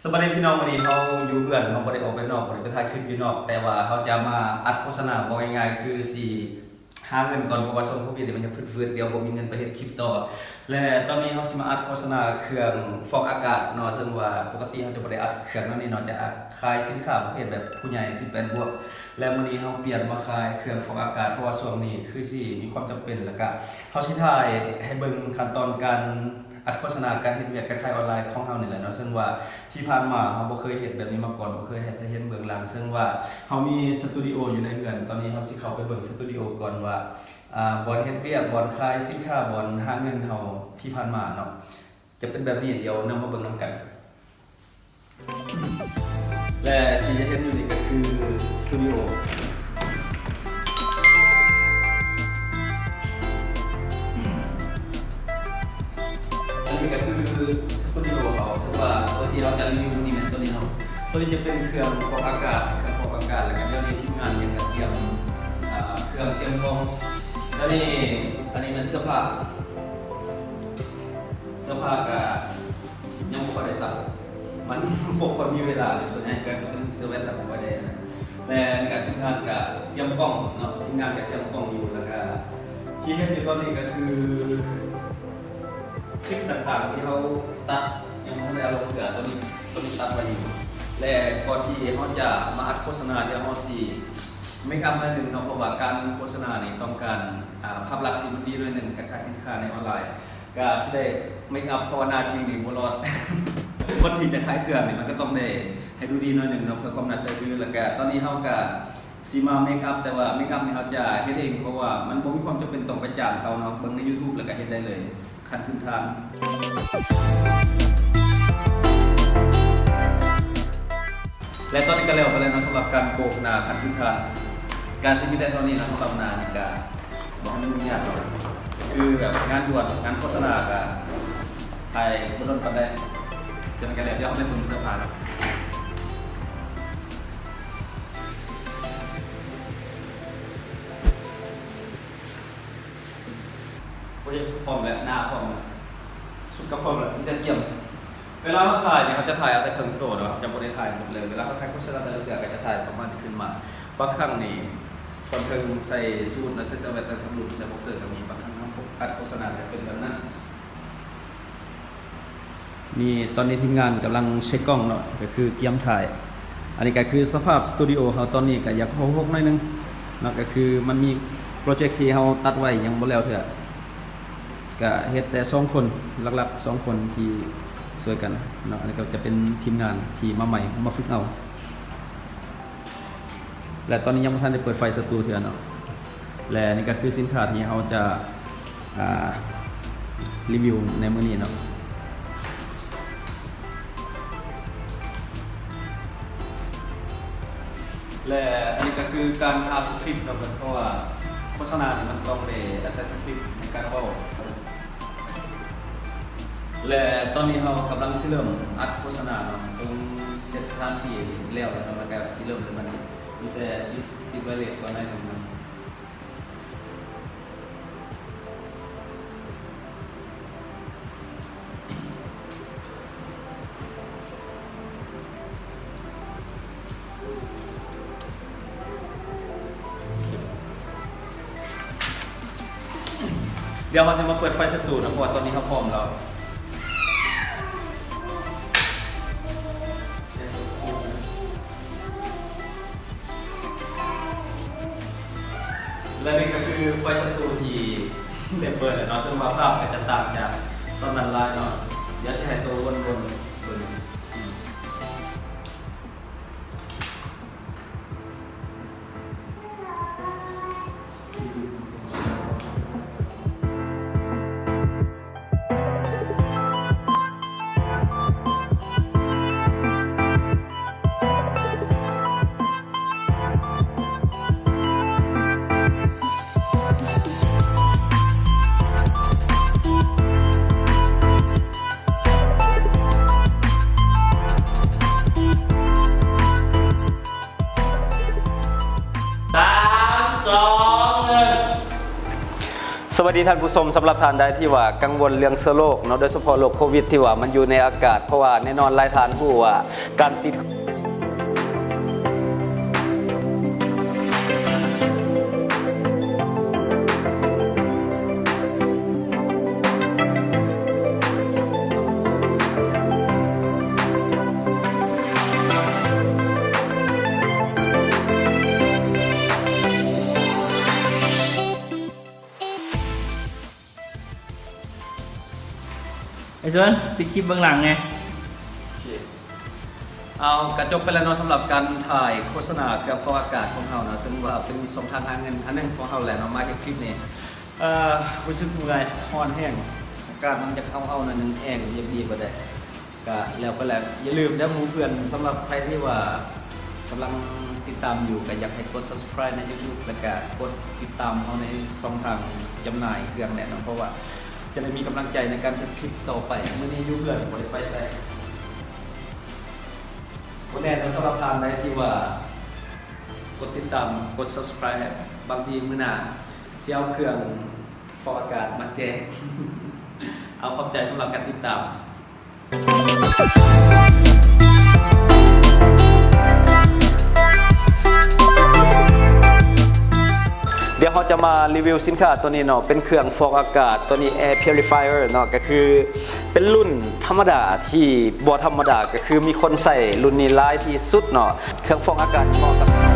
สวัสดีพี่น้องวันนี้เขาอยู่เพื่อนเขาบ่ได้ออกไปนอกบ่ได้ไปถ่ายคลิปอยู่นอก แต่ว่าเขาจะมาอัดโฆษณาบอกง่ายๆคือสิหาเงินก่อนเพราะว่าช่วงโควิดนี่มันยังฟืดๆเดี๋ยวบ่มีเงินไปเฮ็ดคลิปต่อ และตอนนี้เขาสิมาอัดโฆษณาเครื่องฟอกอากาศเนาะซึ่งว่าปกติเขาจะบ่ได้อัดเครื่องนั้นนี่เนาะจะอัดขายสินค้าประเภทแบบผู้ใหญ่18บวก และมื้อนี้เขาเปลี่ยนมาขายเครื่องฟอกอากาศเพราะว่าช่วงนี้คือสิมีความจำเป็นแล้วก็เขาสิถ่ายให้เบิ่งขั้นตอนการ อัดโฆษณาการเฮ็ดเวียกการขายออนไลน์ของเฮานี่แหละเนาะซึ่งว่าที่ผ่านมาเฮาบ่เคยเฮ็ดแบบนี้มาก่อนบ่เคยเฮ็ดเห็นเบื้องหลังซึ่งว่าเฮามีสตูดิโออยู่ในเรือนตอนนี้เฮาสิเข้าไปเบิ่งสตูดิโอก่อนว่าอ่าบอนเฮ็ดเวียกบอนขายสินค้าบอนหาเงินเฮาที่ผ่านมาเนาะจะเป็นแบบนี้เดี๋ยวนำมาเบิ่งนํกันและที่จะเห็นอยู่นี่ก็คือสตูดิโอ ที่เราจะรีวิวนี่แม่นตัวนี้เนาะตัวนี้จะเป็นเครื่องฟอกอากาศเครื่องฟอกอากาศแล้วก็เดี๋ยวนี้ทีมงานยังก็เตรียมเครื่องเตรียมกล้องแล้วนี่อันนี้มันเสื้อผ้าเสื้อผ้าก็ยังบ่ค่อยได้ซักมันบ่ค่อยมีเวลาเลยส่วนใหญ่ก็เป็นเสื้อแว่นแต่บ่ค่อยได้นะและการทีมงานก็เตรียมกล้องเนาะทีมงานก็เตรียมกล้องอยู่แล้วก็ที่เห็นอยู่ตอนนี้ก็คือคลิปต่างๆที่เขาตัด ยังไม่ได้เอาลงเสือตัวนี้ตัวนี้ตัดไว้อยู่และก่อนที่เขาจะมาอัดโฆษณาเดี๋ยวเขาสีไม่กำมาหนึ่งเนาะเพราะว่าการโฆษณานี่ต้องการภาพลักษณ์ที่มันดีด้วยหนึ่งการขายสินค้าในออนไลน์ก็สิได้ไม่อัพภาวนาจริงดีบ่รอดคนที่จะขายเครื่องนี่ยมันก็ต้องได้ให้ดูดีหน่อยหนึ่งเนาะเพื่อความน่าเชื่อถือแล้วก็ตอนนี้เขาก็ซีมาเมคอัพแต่ว่าเมคอัพนี่เขาจะเฮ็ดเองเพราะว่ามันบ่มีความจำเป็นต้องไปจ้างเขาเนาะเบิ่งใน YouTube แล้วก็เฮ็ดได้เลยขั้นพื้นฐาน และตอนนี้ก็เร็วไปแล้วนะสำหรับการโบกนาขั้นพื้นฐาการซิมิแต่ตอนนี้นะสำหรับนานี่ก็บอกให้มันยุ่ยากหน่อยคือแบบงานด่วนงานโฆษณากับไทยบนรถกันได้จะเป็นการเรียบเดี๋ยวเอาไปมึงเสื้อผ้าครับโอเคพร้อมแล้วหน้าพร้อมแล้วสุดก็พร้อมแล้วนี่จะเกี่ยม เวลาเขาถ่ายเนี่ยเขาจะถ่ายเอาแต่เครื่องตัวเนาะจะไม่ได้ถ่ายหมดเลยเวลาเขาถ่ายโฆษณาแต่ละเรื่องก็จะถ่ายประมาณนี้ขึ้นมาบางครั้งนี่บางครั้งใส่สูทแล้วใส่เสื้อแวตแต่ทำหลุมใส่บ็อกเซอร์ก็มีบางครั้งเขาอัดโฆษณาจะเป็นแบบนั้นนี่ตอนนี้ทีมงานกำลังเช็คกล้องเนาะก็คือเกียมถ่าย อันนี้ก็คือสภาพสตูดิโอเขาตอนนี้ก็อยากโฮกๆหน่อยนึงเนาะก็คือมันมีโปรเจกต์ที่เขาตัดไว้ยังบ่แล้วเถอะก็เฮ็ดแต่สองคนหลักๆสองคนที่ ช่วยกันเนาะอันนี้ก็จะเป็นทีมงานทีมาใหม่มาฝึกเอา และตอนนี้ยังไม่ทันได้เปิดไฟสตูเถื่อนเนาะและนี่ก็คือสินค้าที่เราจะารีวิวในมื้อนี้เนาะและอันนี้ก็คือการหาสคริปต์เนาะเพราะว่าโฆษณาเนี่ยมันต้องได้อาศัยสคริปต์ในการเว้า และตอนนี้เรากำลังสิเริ่มอัดโฆษณาเนาะตรงเซตสถานที่แล้วแล้วเนาะแล้วก็สิเริ่มเลยมันนี้มีแต่ติดติดไวเลสก่อนหน้านี้เนเดี๋ยวเราจะมาเปิดไฟสตูนะเพราะว่าตอนนี้เขาพร้อมแล้ว และนี่ก็คือไฟสตูทีเด็เปิดเนาะซึ่งว่าภาพอาจะต่างจากตอนนั้นไลน์เนาะเดี๋ยวจะให้ตัววนๆ วัสดีท่านผู้ชมสำหรับท่านใดที่ว่ากังวลเรื่องเชื้อโรคเนาะโดยเฉพาะโรคโควิดที่ว่ามันอยู่ในอากาศเพราะว่าแน่นอนหลายท่านผู้ว่าการติด ไอ้ส่วนปิดคลิปเบื้องหลังไง เอากระจบไปแล้วเนาะสำหรับการถ่ายโฆษณาเครื่องฟอกอากาศของเราเนาะซึ่งว่าเป็นสองทางหาเงินอันหนึงของเราแหละเนาะมาเก็บคลิปนี้เอ่อรู้สึกเมื่อยฮ้อนแห้งอากาศมันจะเข้าเอาหนั่นนึงแห้งเย็บดีกว่าได้ก็แล้วก็แล้วอย่าลืมนะหมูเพื่อนสำหรับใครที่ว่ากำลังติดตามอยู่ก็อยากให้กด subscribe ใน YouTube แล้วก็กดติดตามเขาในช่องทางจำหน่ายเครื่องแน่นอนเพราะว่า จะได้มีกำลังใจในการทำคลิปต่อไปเมื่อนี้ยูเพื่อนบ่ได้ไปใส่คนแน่นอนสำหรับทางใดที่ว่ากดติดตามกด subscribe บางทีมือหนาเซียวเครื่องฟอกอากาศมาแจกเอาขอบใจสำหรับการติดตาม ดี๋ยวเราจะมารีวิวสินค้าตัวนี้เนาะเป็นเครื่องฟอกอากาศตัวนี้ Air Purifier เนาะก็คือเป็นรุ่นธรรมดาที่บ่ธรรมดาก็คือมีคนใส่รุ่นนี้หลายที่สุดเนาะเครื่องฟอกอากาศเหมาะกับ